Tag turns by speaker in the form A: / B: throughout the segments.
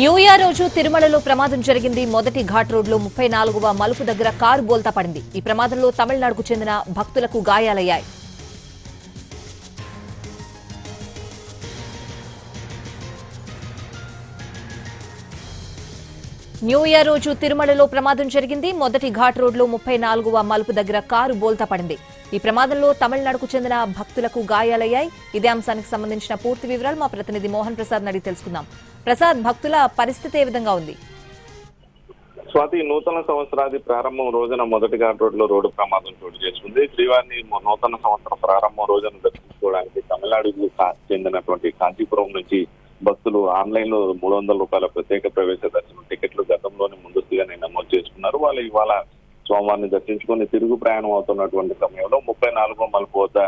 A: New year రోజు తిరుమలలో ప్రమాదం జరిగింది. మొదటి ఘాట్ రోడ్లో ముప్పై నాలుగవ మలుపు దగ్గర కారు బోల్తా పడింది. ఈ ప్రమాదంలో తమిళనాడుకు చెందిన భక్తులకు గాయాలయ్యాయి. న్యూ ఇయర్ రోజు తిరుమలలో ప్రమాదం జరిగింది. మొదటి ఘాట్ రోడ్లో ముప్పై నాలుగవ మలుపు దగ్గర కారు బోల్తా పడింది. ఈ ప్రమాదంలో తమిళనాడుకు చెందిన భక్తులకు గాయాలయ్యాయి. ఇదే అంశానికి సంబంధించిన పూర్తి వివరాలు మా ప్రతినిధి మోహన్ ప్రసాద్ అడిగి తెలుసుకుందాం. ప్రసాద్ భక్తుల పరిస్థితి ఏ విధంగా ఉంది?
B: స్వాతి నూతన సంవత్సరాది ప్రారంభం రోజున మొదటి ఘాట్ రోడ్లో రోడ్డు ప్రమాదం చోటు చేసుకుంది. శ్రీవారిని నూతన సంవత్సరం ప్రారంభం రోజున దర్శించుకోవడానికి తమిళనాడుకు చెందినటువంటి కాంచీపురం నుంచి భక్తులు ఆన్లైన్లో మూడు వందల రూపాయల ప్రత్యేక ప్రవేశ దర్శనం టికెట్లు ఇవాళ సోమవారిని దర్శించుకొని తిరుగు ప్రయాణం అవుతున్నటువంటి సమయంలో ముప్పై నాలుగో మలుపు వద్ద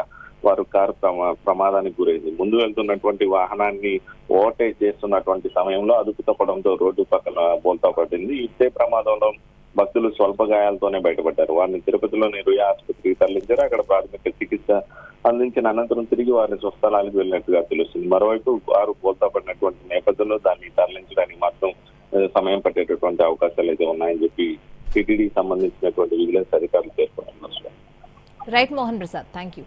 B: వారు కారు ప్రమా ప్రమాదానికి గురైంది. ముందు వెళ్తున్నటువంటి వాహనాన్ని ఓవర్టేక్ చేస్తున్నటువంటి సమయంలో అదుపు తప్పడంతో రోడ్డు పక్కన బోల్తా పడింది. ఇదే ప్రమాదంలో భక్తులు స్వల్ప గాయాలతోనే బయటపడ్డారు. వారిని తిరుపతిలోని రుయా ఆసుపత్రికి తరలించారు. అక్కడ ప్రాథమిక చికిత్స అందించిన అనంతరం తిరిగి వారిని స్వస్థలానికి వెళ్ళినట్టుగా తెలుస్తుంది. మరోవైపు వారు బోల్తా పడినటువంటి నేపథ్యంలో దాన్ని తరలించడానికి మాత్రం సమయం పట్టేటటువంటి అవకాశాలు అయితే ఉన్నాయని చెప్పి టీటీడీ సంబంధించినటువంటి విజిలెన్స్ అధికారులు పేర్కొన్నారు
A: right Mohan Prasad thank you